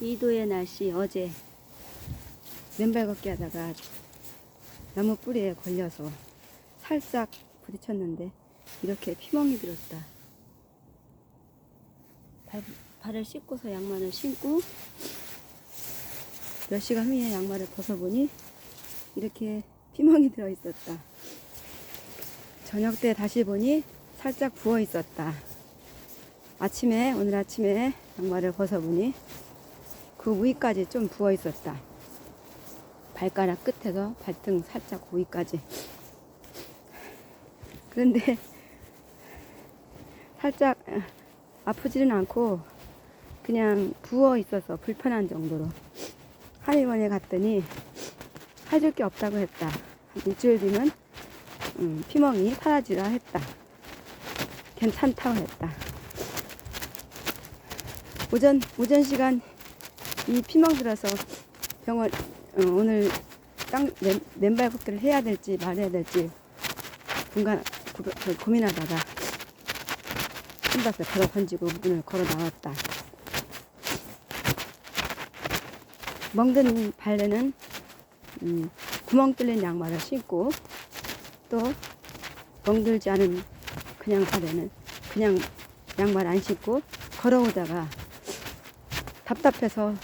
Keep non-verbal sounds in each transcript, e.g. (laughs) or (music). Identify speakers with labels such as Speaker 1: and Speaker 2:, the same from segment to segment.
Speaker 1: 2도의 날씨 어제 맨발 걷기 하다가 나무 뿌리에 걸려서 살짝 부딪혔는데 이렇게 피멍이 들었다. 발, 발을 씻고서 양말을 신고 몇 시간 후에 양말을 벗어보니 이렇게 피멍이 들어 있었다. 저녁 때 다시 보니 살짝 부어 있었다. 아침에 오늘 아침에 양말을 벗어보니 그 위까지 좀 부어 있었다. 발가락 끝에서 발등 살짝 위까지. 그런데 살짝 어, 아프지는 않고 그냥 부어 있어서 불편한 정도로 한의원에 갔더니 해줄 게 없다고 했다. 한 일주일 뒤면 음, 피멍이 사라지라 했다. 괜찮다고 했다. 오전 오전 시간 이 피멍 들어서 병원 어, 오늘 땅 맨, 맨발 걷기를 해야 될지 말아야 될지 분간 고, 그 고민하다가 신발을 걸어 던지고 문을 걸어 나왔다. 멍든 발에는 음, 구멍 뚫린 양말을 신고 또 멍들지 않은 그냥 발에는 그냥 양말 안 신고 걸어오다가 답답해서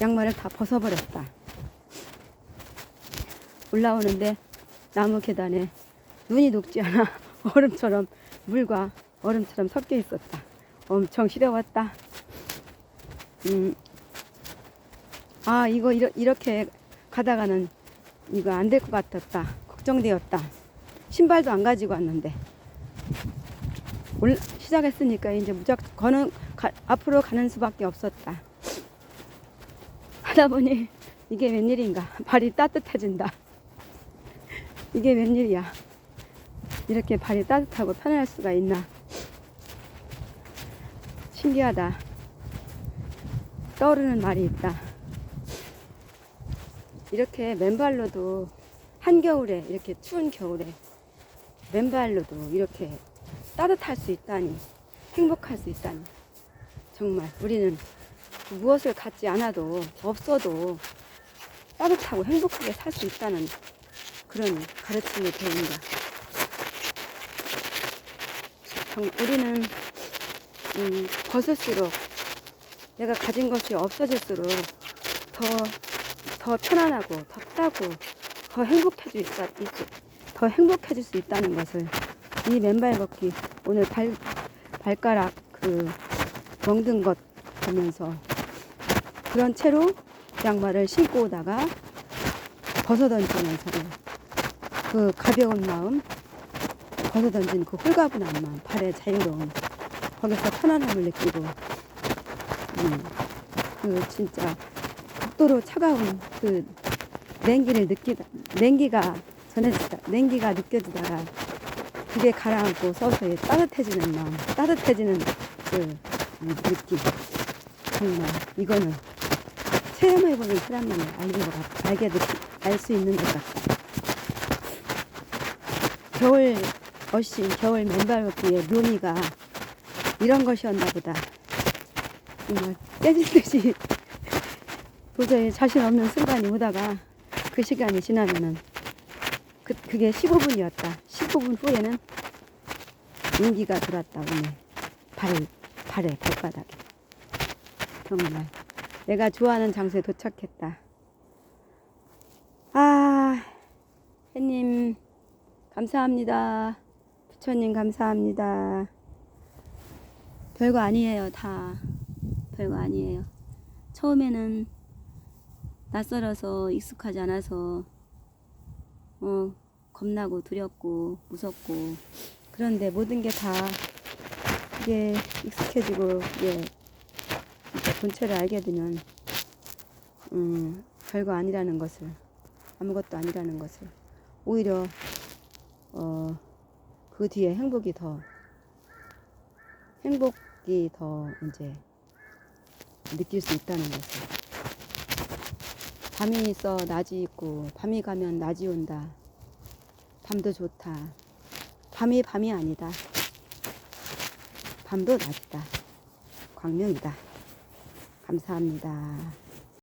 Speaker 1: 양말을 다 벗어버렸다. 올라오는데 나무 계단에 눈이 녹지 않아 (laughs) 얼음처럼 물과 얼음처럼 섞여 있었다. 엄청 시려웠다. 음, 아 이거 이러, 이렇게 가다가는 이거 안 될 것 같았다. 걱정되었다. 신발도 안 가지고 왔는데 올, 시작했으니까 이제 무작정 거는 가, 앞으로 가는 수밖에 없었다. 하다 보니 이게 웬일인가 발이 따뜻해진다. 이게 웬일이야. 이렇게 발이 따뜻하고 편할 수가 있나. 신기하다. 떠오르는 말이 있다. 이렇게 맨발로도 한겨울에 이렇게 추운 겨울에 맨발로도 이렇게 따뜻할 수 있다니 행복할 수 있다니 정말 우리는 무엇을 갖지 않아도 없어도 따뜻하고 행복하게 살 수 있다는 그런 가르침이 배운다. 정- 우리는 음, 벗을수록 내가 가진 것이 없어질수록 더, 더 편안하고 덥다고 더 행복해질 수, 있- 더 행복해질 수 있다는 것을 이 맨발 걷기 오늘 발, 발가락 그 멍든 것 보면서 그런 채로 양말을 신고 오다가 벗어던지면서 그 가벼운 마음 벗어던진 그 홀가분한 마음 발의 자유로움. 거기서 편안함을 느끼고 음, 그 진짜 극도로 차가운 그 냉기를 느끼다 냉기가 전해지다 냉기가 느껴지다가 그게 가라앉고 서서히 따뜻해지는 마음 따뜻해지는 그 음, 느낌. 정말 이거는 체험해보는 사람만 알게, 알게 알 수 있는 것 같다. 겨울 어신 겨울 맨발 걷기의 묘미가 이런 것이었나 보다. 정말 깨질듯이 (laughs) 도저히 자신 없는 순간이 오다가 그 시간이 지나면은 그, 그게 15분이었다. 15분 후에는 용기가 돌았다. 오늘 발, 발에 발바닥에. 정말 내가 좋아하는 장소에 도착했다. 아, 햇님 감사합니다. 부처님 감사합니다. 별거 아니에요, 다. 별거 아니에요. 처음에는 낯설어서 익숙하지 않아서 어, 겁나고 두렵고 무섭고 그런데 모든 게 다 이게 익숙해지고 이제 본체를 알게 되면 음, 별거 아니라는 것을 아무것도 아니라는 것을 오히려 어, 그 뒤에 행복이 더 행복이 더 이제 느낄 수 있다는 것을. 밤이 있어 낮이 있고 밤이 가면 낮이 온다. 밤도 좋다. 밤이 밤이 아니다. 밤도 낮이다. 광명이다 감사합니다.